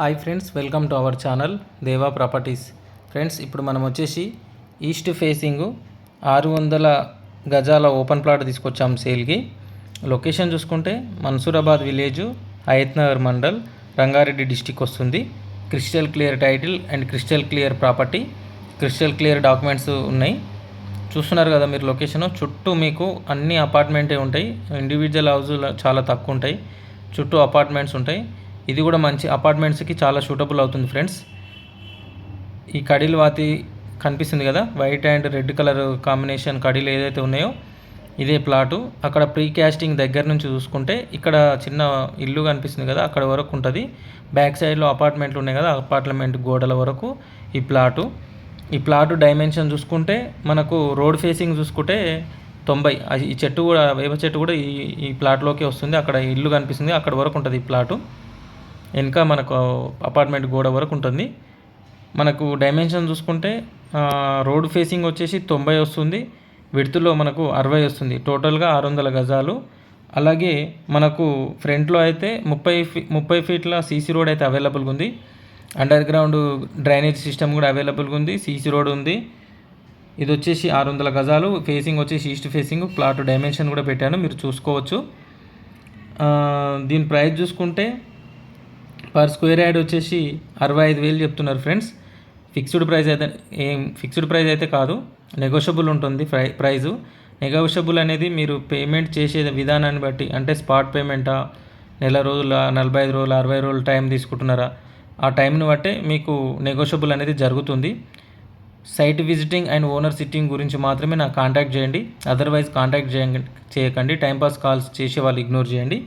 Hi friends welcome to our channel Deva properties. Friends ఇప్పుడు మనం వచ్చేసి ఈస్ట్ ఫేసింగ్ ఆరు వందల గజాల ఓపెన్ ప్లాట్ తీసుకొచ్చాం సేల్కి. లొకేషన్ చూసుకుంటే మన్సూరాబాద్ విలేజ్ నగర్ మండల్ రంగారెడ్డి డిస్టిక్ వస్తుంది. Crystal clear title and crystal clear property. Crystal clear documents ఉన్నాయి. చూస్తున్నారు కదా మీరు లొకేషన్ చుట్టూ మీకు అన్ని అపార్ట్మెంటే ఉంటాయి. ఇండివిజువల్ హౌజులు చాలా తక్కువ ఉంటాయి. చుట్టూ అపార్ట్మెంట్స్ ఉంటాయి. ఇది కూడా మంచి అపార్ట్మెంట్స్కి చాలా సూటబుల్ అవుతుంది ఫ్రెండ్స్. ఈ కడీలు వాతి కనిపిస్తుంది కదా? White and red colour combination కడీలు ఏదైతే ఉన్నాయో ఇదే ప్లాటు. అక్కడ ప్రీ క్యాస్టింగ్ దగ్గర నుంచి చూసుకుంటే ఇక్కడ చిన్న ఇల్లు కనిపిస్తుంది కదా అక్కడ వరకు ఉంటుంది. బ్యాక్ సైడ్లో అపార్ట్మెంట్లు ఉన్నాయి కదా అపార్ట్మెంట్ గోడల వరకు ఈ ప్లాటు. ఈ ప్లాటు డైమెన్షన్ చూసుకుంటే మనకు రోడ్ ఫేసింగ్ చూసుకుంటే తొంభై. ఈ చెట్టు కూడా వేప చెట్టు కూడా ఈ ఈ ప్లాట్లోకి వస్తుంది. అక్కడ ఇల్లు కనిపిస్తుంది అక్కడ వరకు ఉంటుంది ఈ ప్లాటు. వెనుక మనకు అపార్ట్మెంట్ గోడ వరకు ఉంటుంది. మనకు డైమెన్షన్ చూసుకుంటే రోడ్ ఫేసింగ్ వచ్చేసి తొంభై వస్తుంది. విడుతులో మనకు అరవై వస్తుంది. టోటల్గా ఆరు వందల గజాలు. అలాగే మనకు ఫ్రంట్లో అయితే ముప్పై ఫీ ముప్పై ఫీట్ల సీసీ రోడ్ అయితే అవైలబుల్గా ఉంది. అండర్ గ్రౌండ్ డ్రైనేజ్ సిస్టమ్ కూడా అవైలబుల్గా ఉంది. సీసీ రోడ్ ఉంది. ఇది వచ్చేసి ఆరు వందల గజాలు. ఫేసింగ్ వచ్చేసి ఈస్ట్ ఫేసింగ్ ప్లాట్ డైమెన్షన్ కూడా పెట్టాను. మీరు చూసుకోవచ్చు. దీని ప్రైస్ చూసుకుంటే పర్ స్క్వేర్ యార్డ్ వచ్చేసి అరవై ఐదు వేలు చెప్తున్నారు ఫ్రెండ్స్. ఫిక్స్డ్ ప్రైస్ అయితే ఏం ఫిక్స్డ్ ప్రైస్ అయితే కాదు. నెగోషియబుల్ ఉంటుంది ప్రై ప్రైజు. నెగోషియబుల్ అనేది మీరు పేమెంట్ చేసే విధానాన్ని బట్టి అంటే స్పాట్ పేమెంటా నెల రోజుల నలభై ఐదు రోజులు అరవై రోజులు టైం తీసుకుంటున్నారా? ఆ టైంని బట్టే మీకు నెగోషియబుల్ అనేది జరుగుతుంది. Site visiting and owner sitting గురించి మాత్రమే నాకు కాంటాక్ట్ చేయండి. అదర్వైజ్ కాంటాక్ట్ చేయండి చేయకండి. టైంపాస్ కాల్స్ చేసి వాళ్ళు ఇగ్నోర్ చేయండి.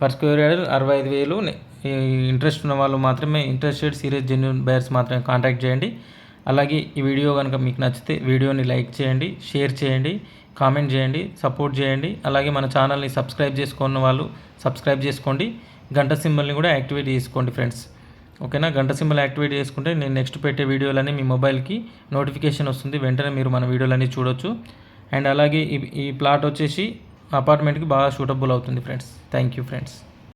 పర్ స్క్వేర్ అరవై ఐదు వేలు ఇంట్రెస్ట్ ఉన్న వాళ్ళు మాత్రమే ఇంట్రెస్టెడ్ సీరియస్ జెన్యున్ బయర్స్ మాత్రమే కాంటాక్ట్ చేయండి. అలాగే ఈ వీడియో కనుక మీకు నచ్చితే వీడియోని లైక్ చేయండి షేర్ చేయండి కామెంట్ చేయండి సపోర్ట్ చేయండి. అలాగే మన ఛానల్ని సబ్స్క్రైబ్ చేసుకున్న వాళ్ళు సబ్స్క్రైబ్ చేసుకోండి. గంట సింబల్ని కూడా యాక్టివేట్ చేసుకోండి ఫ్రెండ్స్. ఓకేనా? గంట సింబల్ యాక్టివేట్ చేసుకుంటే నేను నెక్స్ట్ పెట్టే వీడియోలన్నీ మీ మొబైల్కి నోటిఫికేషన్ వస్తుంది. వెంటనే మీరు మన వీడియోలన్నీ చూడొచ్చు. అండ్ అలాగే ఈ ఈ ప్లాట్ వచ్చేసి అపార్ట్మెంట్కి బాగా సూటబుల్ అవుతుంది ఫ్రెండ్స్. Thank you friends